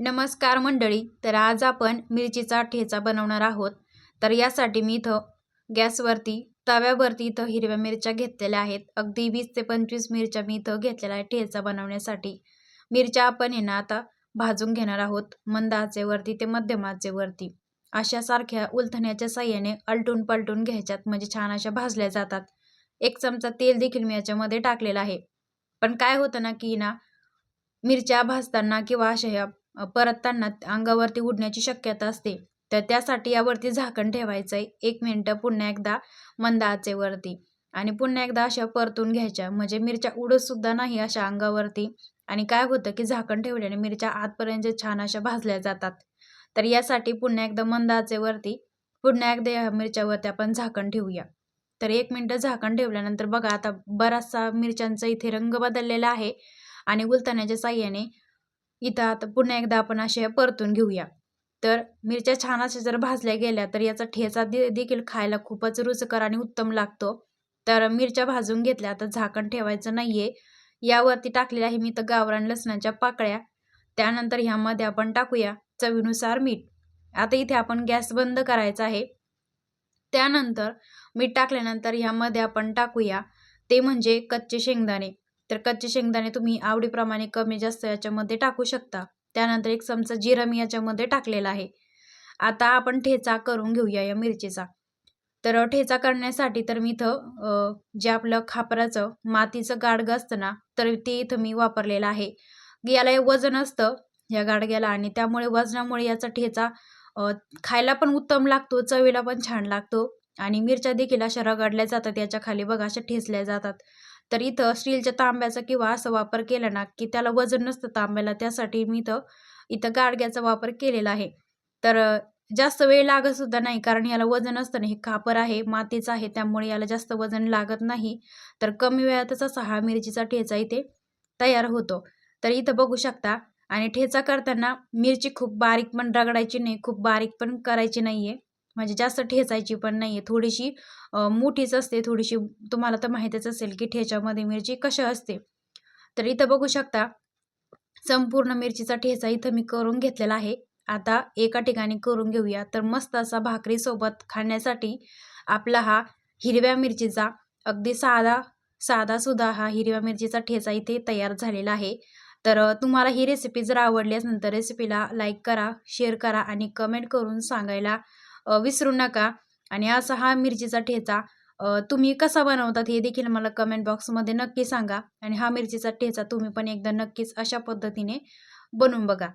नमस्कार मंडळी तर आज आपण मिरचीचा ठेचा बनवणार आहोत. तर यासाठी मी इथं गॅसवरती तव्यावरती इथं हिरव्या मिरच्या घेतलेल्या आहेत. अगदी वीस ते पंचवीस मिरच्या मी इथं घेतलेल्या आहेत ठेचा बनवण्यासाठी. मिरच्या आपण हे ना आता भाजून घेणार आहोत मंद आचेवरती ते मध्यम आचेवरती. अशा सारख्या उलथण्याच्या साह्याने अलटून पलटून घ्यायच्यात म्हणजे छान अशा भाजल्या जातात. एक चमचा तेल देखील मी याच्यामध्ये टाकलेलं आहे. पण काय होतं ना की ना मिरच्या भाजताना किंवा अशा ह्या परतताना अंगावरती उडण्याची शक्यता असते. तर त्यासाठी यावरती झाकण ठेवायचं आहे एक मिनटं पुन्हा एकदा मंद आचेवरती. आणि पुन्हा एकदा अशा परतून घ्यायच्या. म्हणजे मिरच्या उडतसुद्धा नाही अशा अंगावरती. आणि काय होतं की झाकण ठेवल्याने मिरच्या आतपर्यंत छान अशा भाजल्या जातात. तर यासाठी पुन्हा एकदा मंद आचेवरती पुन्हा एकदा या मिरच्यावरती आपण झाकण ठेवूया. तर एक मिनटं झाकण ठेवल्यानंतर बघा आता बराचसा मिरच्यांचा इथे रंग बदललेला आहे. आणि उलथण्याच्या साह्याने इथं आता पुन्हा एकदा आपण असे परतून घेऊया. तर मिरच्या छान अशा जर भाजल्या गेल्या तर याचा ठेचा दे देखील खायला खूपच रुचकर आणि उत्तम लागतो. तर मिरच्या भाजून घेतल्या आता झाकण ठेवायचं नाही आहे यावरती टाकलेल्या आहे मी तर गावरान लसणाच्या पाकळ्या. त्यानंतर ह्यामध्ये आपण टाकूया चवीनुसार मीठ. आता इथे आपण गॅस बंद करायचा आहे. त्यानंतर मीठ टाकल्यानंतर ह्यामध्ये आपण टाकूया ते म्हणजे कच्चे शेंगदाणे. तर कच्चे शेंगदाणे तुम्ही आवडीप्रमाणे कमी जास्त याच्यामध्ये टाकू शकता. त्यानंतर एक चमचा जिरा मी याच्यामध्ये टाकलेला आहे. आता आपण ठेचा करून घेऊया या मिरचीचा. तर ठेचा करण्यासाठी तर मी इथं जे आपलं खापराचं मातीचं गाडगं असतं ना तर ते इथं मी वापरलेलं आहे. याला हे वजन असतं या गाडग्याला आणि त्यामुळे वजनामुळे याचा ठेचा खायला पण उत्तम लागतो चवीला पण छान लागतो. आणि मिरच्या देखील अशा रगडल्या जातात याच्या खाली बघा अशा ठेचल्या जातात. तर इथं स्टीलच्या तांब्याचा किंवा असं वापर केला ना की त्याला वजन नसतं तांब्याला त्यासाठी मी इथं इथं गाडग्याचा वापर केलेला आहे. तर जास्त वेळ लागत सुद्धा नाही कारण याला वजन असतं नाही हे कापर आहे मातीचं आहे त्यामुळे याला जास्त वजन लागत नाही. तर कमी वेळातच असा हा मिरचीचा ठेचा इथे तयार होतो. तर इथं बघू शकता आणि ठेचा करताना मिरची खूप बारीक पण रगडायची नाही खूप बारीक पण करायची नाही आहे म्हणजे जास्त ठेचायची पण नाही आहे थोडीशी मोठीच असते. थोडीशी तुम्हाला तर माहितीच असेल की ठेच्यामध्ये मिरची कशा असते. तर इथं बघू शकता संपूर्ण मिरचीचा ठेचा इथं मी करून घेतलेला आहे. आता एका ठिकाणी करून घेऊया. तर मस्त असा भाकरीसोबत खाण्यासाठी आपला हा हिरव्या मिरचीचा अगदी साधा साधासुद्धा हा हिरव्या मिरचीचा ठेचा इथे तयार झालेला आहे. तर तुम्हाला ही रेसिपी जर आवडली असेल तर रेसिपीला लाईक करा शेअर करा आणि कमेंट करून सांगायला विसरू नका. आणि असा हा मिरचीचा ठेचा तुम्ही कसा बनवतात हे देखील मला कमेंट बॉक्समध्ये नक्की सांगा. आणि हा मिरचीचा ठेचा तुम्ही पण एकदा नक्कीच अशा पद्धतीने बनवून बघा.